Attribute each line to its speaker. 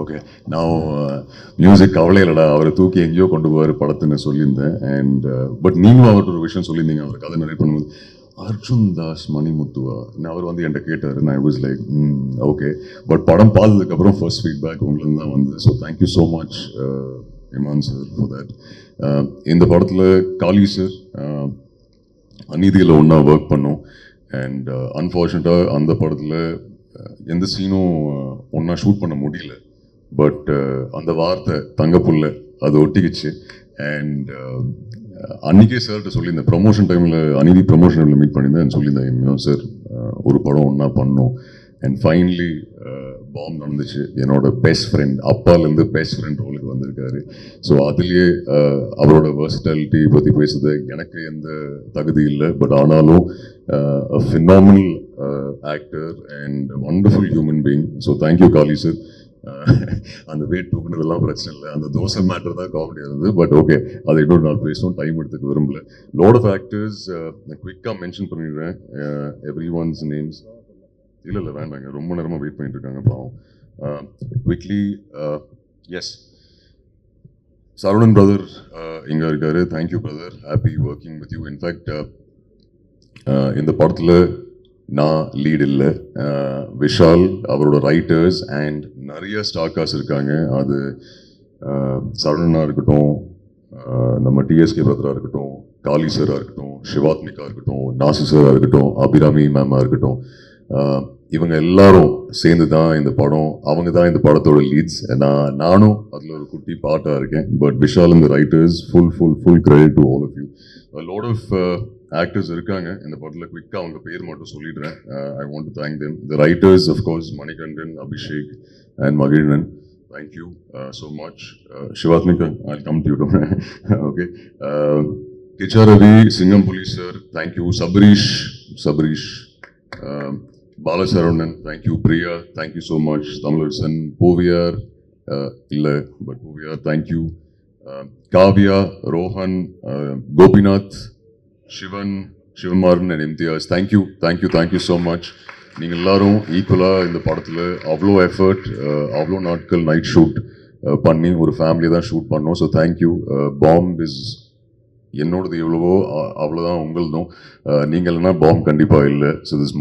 Speaker 1: Okay நான் music கவலை இல்லைடா அவரை தூக்கி எங்கேயோ கொண்டு போவார் படத்துன்னு சொல்லியிருந்தேன். அண்ட் பட் uh, நீங்களும் அவர்கிட்ட ஒரு விஷயம் சொல்லியிருந்தீங்க. அவர் கதை நிறைய பண்ணும்போது அர்ஜுன் தாஸ் மணிமுத்துவா? நான் அவர் வந்து என்கிட்ட கேட்டார். நான் வாஸ் லைக் ஓகே பட் படம் பார்த்ததுக்கப்புறம் ஃபர்ஸ்ட் ஃபீட்பேக் உங்களுக்கு தான் வந்து so thank you so much Imman sir for that இந்த படத்தில் காலி சார் uh, அநீதியில் ஒன்றா ஒர்க் பண்ணோம். அண்ட் அன்ஃபார்ச்சுனேட்டாக uh, அந்த படத்தில் எந்த சீனும் ஒன்றா ஷூட் பண்ண முடியல. பட் uh, அந்த வார்த்தை தங்கப்புள்ள அது ஒட்டிக்கிச்சு. அண்ட் uh, அன்றைக்கே சார்கிட்ட சொல்லியிருந்தேன். ப்ரமோஷன் டைமில் அநீதி ப்ரமோஷன் டைமில் மீட் பண்ணியிருந்தேன். சொல்லியிருந்தேன் சார் uh, ஒரு படம் ஒன்றா பண்ணோம். அண்ட் ஃபைனலி பாம் நடந்துச்சு. என்னோட பெஸ்ட் ஃப்ரெண்ட் அப்பாலேருந்து பெஸ்ட் ஃப்ரெண்ட் ரோலுக்கு வந்திருக்காரு. ஸோ அதுலேயே அவரோட வேர்சிட்டாலிட்டி பற்றி பேசுறது எனக்கு எந்த தகுதி இல்லை. பட் ஆனாலும் phenomenal actor and wonderful human being so thank you Kaali sir அந்த வெயிட் தூக்குனதெல்லாம் பிரச்சனை இல்லை. அந்த தோசை மேட்டர் தான் காமெடியாக இருந்தது பட் ஓகே அதை இன்னொரு நாள் பேசுவோம். டைம் எடுத்துக்க விரும்பல. லோட் ஆஃப் ஆக்டர்ஸ் நான் குயிக்காக மென்ஷன் பண்ணிடுறேன். எவ்ரி ஒன்ஸ் நேம்ஸ் இல்லை இல்லை வேண்டாங்க. ரொம்ப நேரமாக வெயிட் பண்ணிட்டு இருக்காங்க பாவம். Uh, quickly yes uh, Saravanan brother uh, இங்கே இருக்காரு. Thank you brother happy working with you in fact இந்த படத்தில் நான் லீட் இல்லை விஷால் அவரோட ரைட்டர்ஸ் அண்ட் நிறைய ஸ்டாக்காஸ் இருக்காங்க. அது சரவணனாக இருக்கட்டும் நம்ம டிஎஸ்கே பிரதராக இருக்கட்டும் காளி சாராக இருக்கட்டும் சிவாத்மிகா இருக்கட்டும் நாசி சாராக இருக்கட்டும் அபிராமி மேமாக இருக்கட்டும். இவங்க எல்லாரும் சேர்ந்து தான் இந்த படம் அவங்க தான் இந்த படத்தோட லீட்ஸ். நான் நானும் அதில் ஒரு குட்டி பாட்டாக இருக்கேன். பட் விஷால் இந்த writers full full full credit to all of you. Lot of actors இருக்காங்க. இந்த படத்தில் குயிக்காக அவங்க பேர் மட்டும் சொல்லிடுறேன். I want to thank them the writers of course Manikandan Abhishek and Magizhnan thank you so much Shivathmika I come to you okay Kitcha Ravi Singam Puli sir thank you Sabarish Sabarish Balasaravanan thank you Priya thank you so much Tamilarasan Pooviyar இல்லை but Pooviyar thank you Kavya Rohan Gopinath Sivan Sivamaran and Imtiaz thank you thank you thank you so much நீங்கள் எல்லாரும் ஈக்குவலாக இந்த படத்தில் அவ்வளோ effort uh, அவ்வளோ நாட்கள் night shoot uh, பண்ணி ஒரு ஃபேமிலி தான் ஷூட் பண்ணோம். ஸோ தேங்க்யூ பாம்ப் இஸ் என்னோடது எவ்வளவோ அவ்வளோதான் உங்களதும். Uh, நீங்கள் இல்லைன்னா பாம்ப் கண்டிப்பாக இல்லை. So this